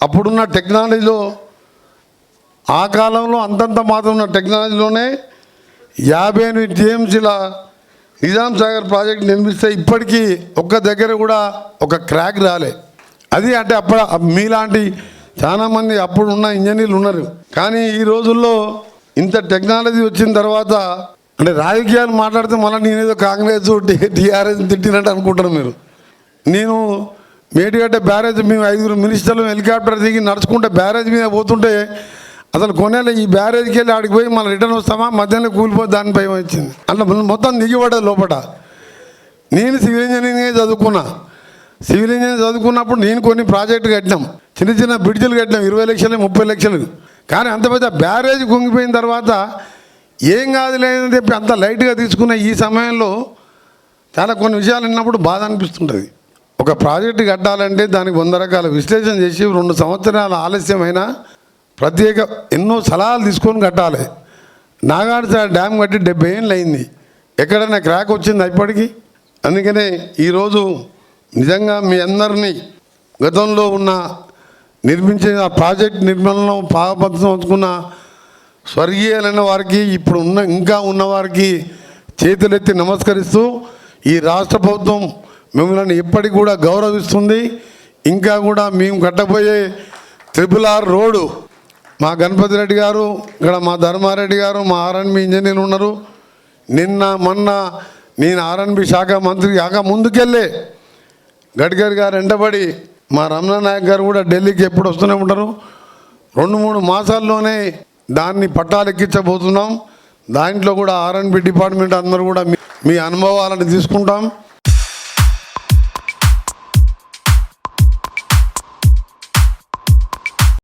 అప్పుడున్న టెక్నాలజీలో ఆ కాలంలో అంతంత మాత్రం ఉన్న టెక్నాలజీలోనే యాభై ఎనిమిది టీఎంసీల నిజాం సాగర్ ప్రాజెక్ట్ నిర్మిస్తే ఇప్పటికీ ఒక్క దగ్గర కూడా ఒక క్రాక్ రాలే. అది అంటే అప్పుడు మీలాంటి చాలామంది అప్పుడు ఉన్న ఇంజనీర్లు ఉన్నారు. కానీ ఈ రోజుల్లో ఇంత టెక్నాలజీ వచ్చిన తర్వాత అంటే రాజకీయాలు మాట్లాడితే మళ్ళీ నేనేదో కాంగ్రెస్ టీఆర్ఎస్ తిట్టినట్టు అనుకుంటారు మీరు. నేను మేటిగడ్డ బ్యారేజ్ మేము ఐదుగురు మినిస్టర్లు హెలికాప్టర్ దిగి నడుచుకుంటే బ్యారేజ్ మీద పోతుంటే అసలు కొనేలా ఈ బ్యారేజ్కి వెళ్ళి ఆడికి పోయి మళ్ళీ రిటర్న్ వస్తామా? మధ్యాహ్నం కూలిపోతే దాని భయం వచ్చింది. అట్లా మొత్తం దిగిపడ్డది లోపల నేను సివిల్ ఇంజనీరింగ్ చదువుకున్నా. సివిల్ ఇంజనీరింగ్ చదువుకున్నప్పుడు నేను కొన్ని ప్రాజెక్టులు కట్టినాం. చిన్న చిన్న బ్రిడ్జ్లు కట్టినాం. ఇరవై లక్షలు ముప్పై లక్షలు. కానీ అంత పెద్ద బ్యారేజ్ కుంగిపోయిన తర్వాత ఏం కాదు లేదని చెప్పి అంత లైట్గా తీసుకున్న ఈ సమయంలో చాలా కొన్ని విషయాలు విన్నప్పుడు బాధ అనిపిస్తుంటుంది. ఒక ప్రాజెక్టు కట్టాలంటే దానికి వంద రకాల విశ్లేషణ చేసి రెండు సంవత్సరాల ఆలస్యమైనా ప్రత్యేక ఎన్నో సలహాలు తీసుకొని కట్టాలి. నాగార్జున డ్యామ్ కట్టి డెబ్బై ఏళ్ళు అయింది. ఎక్కడైనా క్రాక్ వచ్చింది ఇప్పటికీ? అందుకనే ఈరోజు నిజంగా మీ అందరినీ గతంలో ఉన్న నిర్మించిన ప్రాజెక్ట్ నిర్మాణంలో పాపత్వం అందుకున్న స్వర్గీయులైన వారికి ఇప్పుడు ఉన్న ఇంకా ఉన్నవారికి చేతులెత్తి నమస్కరిస్తూ ఈ రాష్ట్ర ప్రభుత్వం మిమ్మల్ని ఇప్పటికి కూడా గౌరవిస్తుంది. ఇంకా కూడా మేము కట్టబోయే త్రిపుల్ ఆర్ రోడ్డు. మా గణపతి రెడ్డి గారు ఇక్కడ మా ధర్మారెడ్డి గారు మా ఆర్ఎన్బి ఇంజనీర్లు ఉన్నారు. నిన్న మొన్న నేను ఆర్ఎన్బి శాఖ మంత్రి కాక ముందుకెళ్ళే గడ్కరీ గారు వెంటబడి మా రమణ నాయక్ గారు కూడా ఢిల్లీకి ఎప్పుడు వస్తూనే ఉంటారు. రెండు మూడు మాసాల్లోనే దాన్ని పట్టాలు ఎక్కించబోతున్నాం. దాంట్లో కూడా ఆర్ఎన్బి డిపార్ట్మెంట్ అందరూ కూడా మీ అనుభవాలను తీసుకుంటాం.